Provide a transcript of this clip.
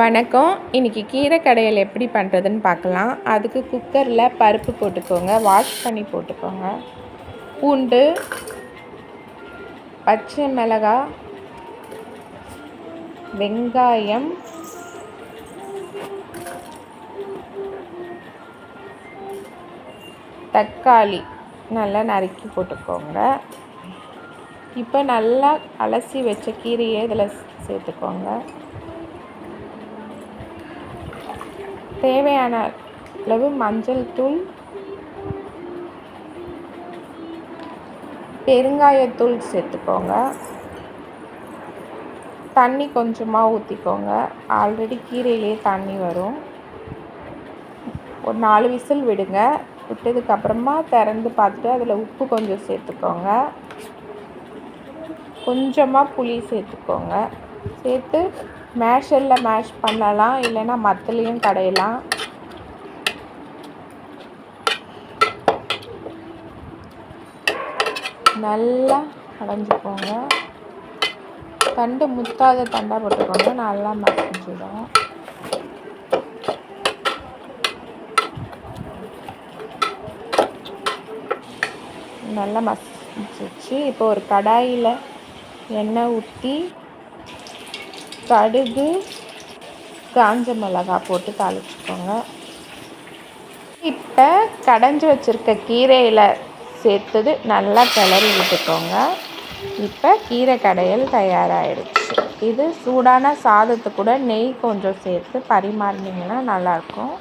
வணக்கம். இன்றைக்கி கீரை கடையல் எப்படி பண்ணுறதுன்னு பார்க்கலாம். அதுக்கு குக்கரில் பருப்பு போட்டுக்கோங்க. வாஷ் பண்ணி போட்டுக்கோங்க. பூண்டு பச்சை மிளகாய் வெங்காயம் தக்காளி நல்லா நறுக்கி போட்டுக்கோங்க. இப்போ நல்லா அலசி வச்ச கீரையை இதில் சேர்த்துக்கோங்க. தேவையான அளவு மஞ்சள் தூள் பெருங்காயத்தூள் சேர்த்துக்கோங்க. தண்ணி கொஞ்சமாக ஊற்றிக்கோங்க ஆல்ரெடி கீரையிலே தண்ணி வரும். ஒரு நாலு விசில் விடுங்க. விட்டதுக்கப்புறமா திறந்து பார்த்துட்டு அதில் உப்பு கொஞ்சம் சேர்த்துக்கோங்க. கொஞ்சமாக புளி சேர்த்துக்கோங்க. சேர்த்து மேஷரில் மேஷ் பண்ணலாம். இல்லைன்னா மத்துலேயும் கடையலாம் நல்லா கடைஞ்சிக்கோங்க தண்டு முத்தாத தண்டாக போட்டுக்கோங்க. நல்லா மசிஞ்சிடும். நல்லா மசிச்சு இப்போ ஒரு கடாயில் எண்ணெய் ஊற்றி கடுகு காஞ்ச மிளகா போட்டு தாளிச்சுக்கோங்க. இப்போ கடைஞ்சி வச்சுருக்க கீரையில் சேர்த்தது நல்லா கிளறி விட்டுக்கோங்க. இப்போ கீரை கடையல் தயாராகிடுச்சு இது சூடான சாதத்து கூட நெய் கொஞ்சம் சேர்த்து பரிமாறினீங்கன்னா நல்லாயிருக்கும்.